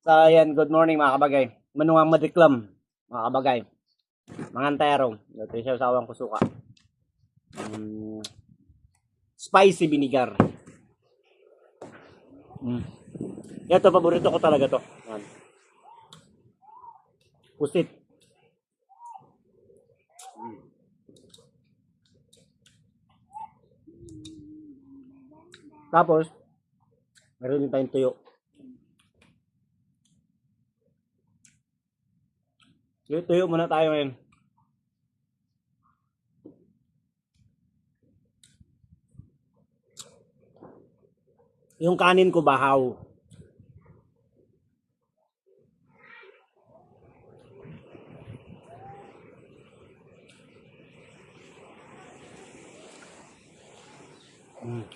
So, ayan, good morning mga kabagay. Manuang madiklam, mga kabagay. Mga antero. Ito yung sawang kusuka. Mm, spicy vinegar. Mm. Ito, paborito ko talaga to. Yan. Pusit. Mm. Tapos, meron din tayong tuyo. Tuyo, tuyo muna tayo ngayon. Yung kanin ko bahaw. Mm.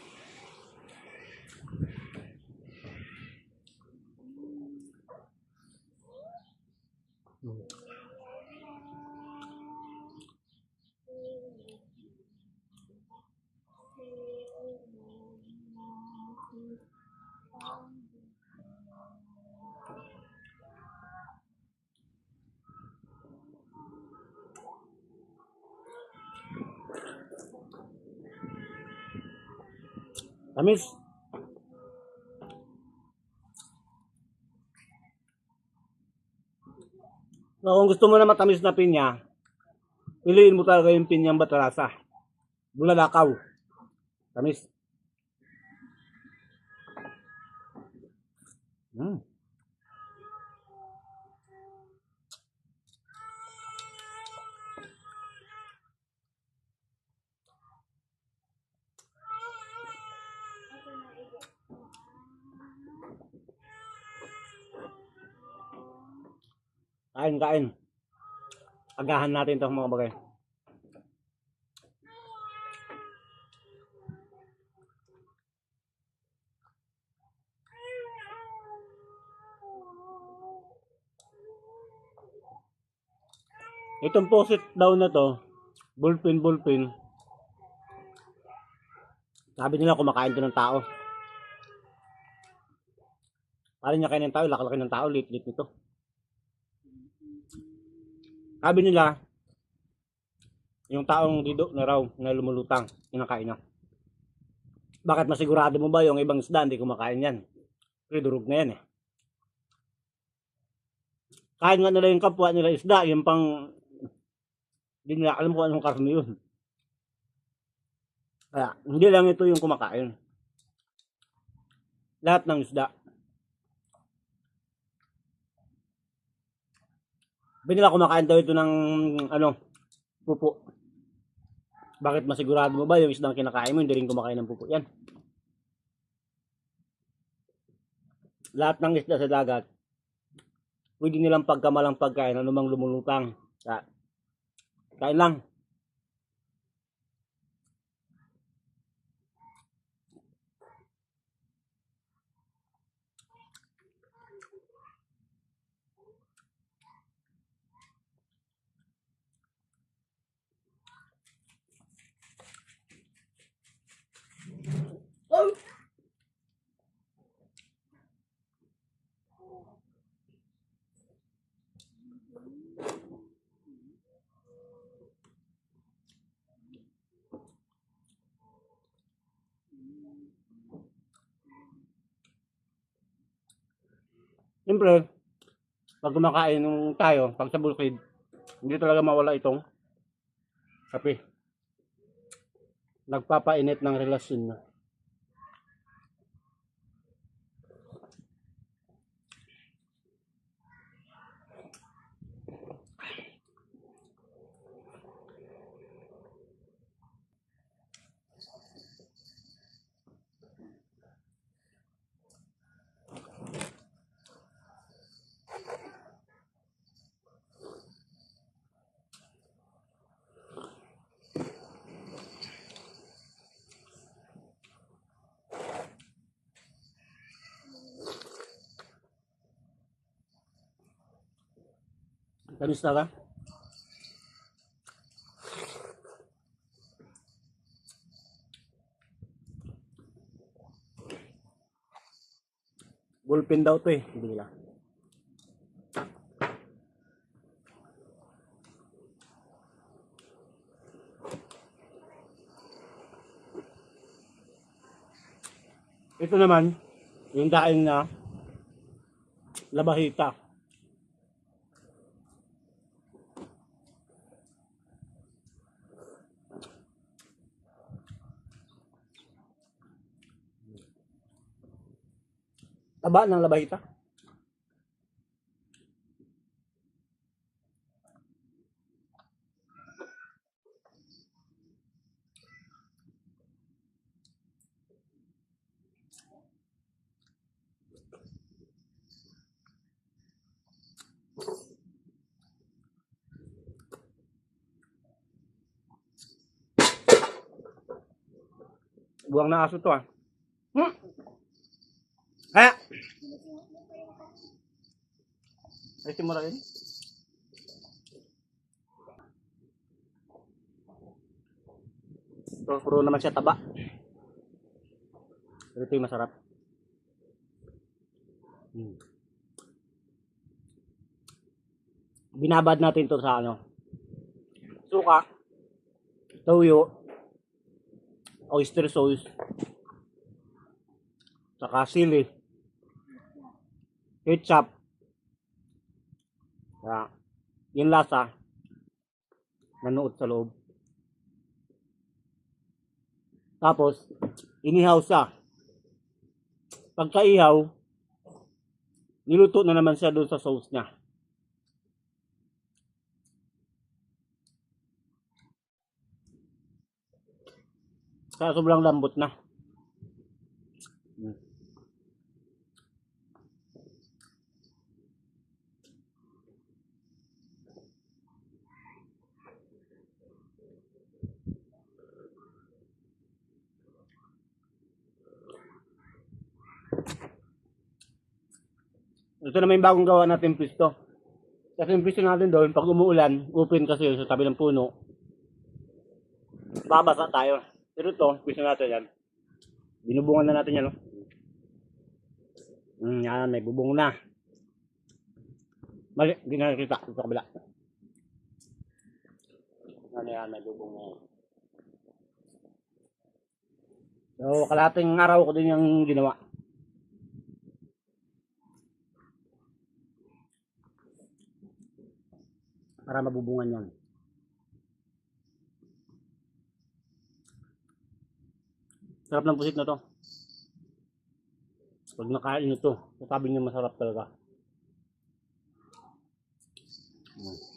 Tamis. So, kung gusto mo na matamis na pinya, piliin mo talaga yung pinyang batarasa. Bulalakaw. Tamis. Mm. Kain, kain. Agahan natin itong mga bagay. Itong posit daw na to, bullpen, bullpen. Sabi nila kumakain to ng tao. Parang niya kain ng tao, lakalaki ng tao, lit-lit nito. Sabi nila, yung taong dido na raw na lumulutang, kinakain na. Bakit masigurado mo ba yung ibang isda hindi kumakain yan? Pero durog na yan eh. Kain nga nila yung kapwa nila isda, yung pang hindi nila alam kung anong karne yun. Kaya, hindi lang ito yung kumakain. Lahat ng isda. Sabi nila kumakain daw ito ng ano, pupo. Bakit masigurado mo ba yung isdang kinakain mo hindi rin kumakain ng pupo? Yan. Lahat ng isda sa dagat, pwede nilang pagkamalang pagkain, anumang lumulutang. Kain lang. Siyempre, pag kumakain nung tayo, pag sa bukid, hindi talaga mawala itong kape. Nagpapainit ng relasyon na. Ganun na ka? Bullpen daw to eh. Hindi nila. Ito naman, yung dahil na labahita. Taba ng labahita. Buwang na aso to ah. Hmm. Kaya. Ay, simula rin. Ito, puro naman siya taba. Pero ito yung masarap. Hmm. Binabad natin to sa ano. Suka. Toyo. Oyster sauce. Saka sili. Ketchup. Kaya, yung lasa, nanuot sa loob. Tapos, inihaw siya. Pagka-ihaw, niluto na naman siya doon sa sauce niya. Kaya sobrang lambot na. Mm. Ito naman yung bagong gawa natin pisto. Kasi yung pisto natin doon, pag umuulan, open kasi sa tabi ng puno. Babasa tayo. Pero ito, pisto natin yan. Binubungan na natin yan, no? Mm, yan, may bubong na. Mali, hindi na nakita. Sa kabila. Ano yan, may bubong na yan. So, kalating araw ko din yung ginawa. Para mabubungan yan. Sarap ng pusit na to. Pag nakain nyo to, sasabi niya masarap talaga. Mm.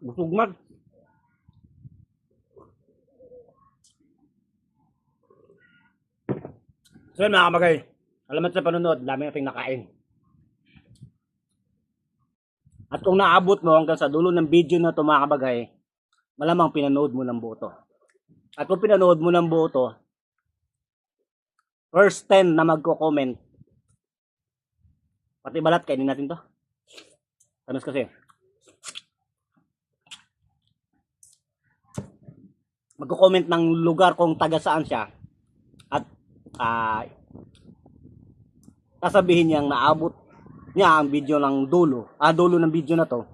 Busog man. So yun mga kamagay, salamat sa panonood, dami nating nakain. At kung naabot mo hanggang sa dulo ng video na ito mga kabagay, malamang pinanood mo ng buo. At kung pinanood mo ng buo first 10 na magko-comment, pati balat, kainin natin to. Tamis kasi. Magko-comment ng lugar kung taga saan siya at ah sasabihin niyang naabot niya ang video ng dulo, ah dulo ng video na to,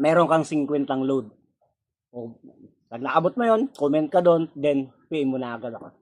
meron kang 50 load. O, pag naabot mo yon comment ka doon, then PM mo na agad ako.